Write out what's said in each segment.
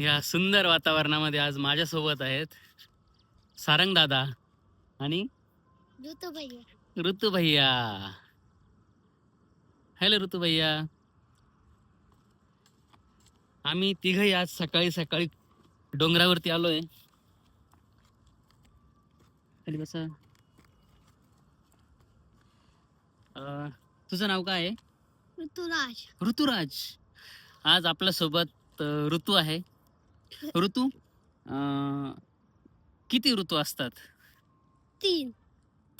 या सुंदर वातावरणामध्ये आज माझ्यासोबत आहेत सारंग दादा आणि ऋतू भैया ऋतू भैया हॅलो ऋतू भैया आम्ही तिघही आज सकाळी सकाळी डोंगरावरती आलोय. खाली बसा. तुझं नाव काय आहे? ऋतुराज. ऋतुराज. आज आपल्यासोबत ऋतू आहे. ऋतू? अं, किती ऋतू असतात? तीन.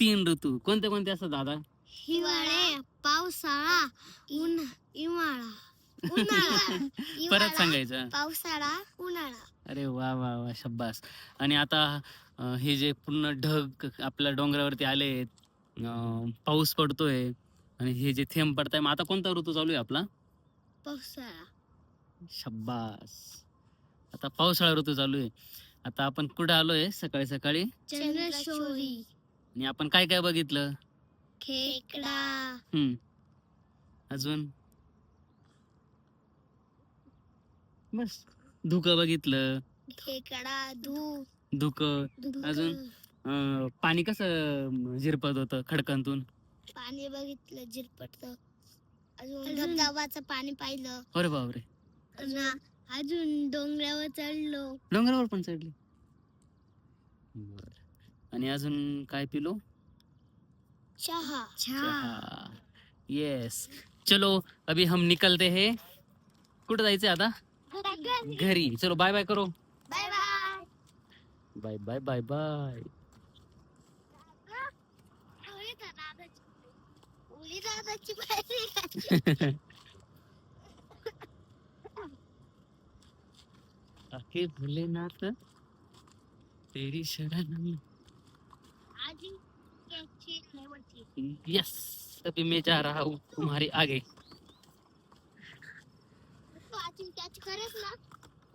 तीन ऋतू. कोणते कोणते असतात दादा? हिवाळे पावसाळा उन हिवाळा. उन्हाळा. परत हिवाळा, सांगायचं. पावसाळा उन्हाळा. अरे वा वा वा शब्बास आणि आता अं, हे जे पूर्ण ढग आपल्या डोंगरावरती आले पाऊस पडतोय आणि हे जे थेंब पडताय मग आता कोणता ऋतू चालू आहे आपला? पावसाळा. शब्बास आता पावसाळा ऋतू चालू आहे. आता आपण कुठे आलोय? सकाळी सकाळी? चंद्रशोरी आणि आपण काय काय बघितलं? खेकडा. हम्म. अजून? बस. धुकं बघितलं. खेकडा धू. धुकं. अजून? अं, पाणी कसं झिरपत होतं खडकांतून? पाणी बघितलं झिरपट अजून? धबधबाचं पाणी पाहिलं. अरे बापरे. अजून- अजून डोंगरावर चढलो. डोंगरावर पण चढली. बर. आणि अजून काय पिलो? चहा. चहा. यस चलो अभी हम निकलते हैं. कुठं जायचंय आता? घरी. चलो बाय बाय करो. Bye bye bye bye bye bye दादाची आके भोलेनाथ तेरी शरण यस अभी मैं जा रहा हूँ तुम्हारे आगे। तू आजी कॅच करेस ना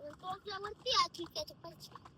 टोपल्यावरती आजी कॅच पाहिजे टिक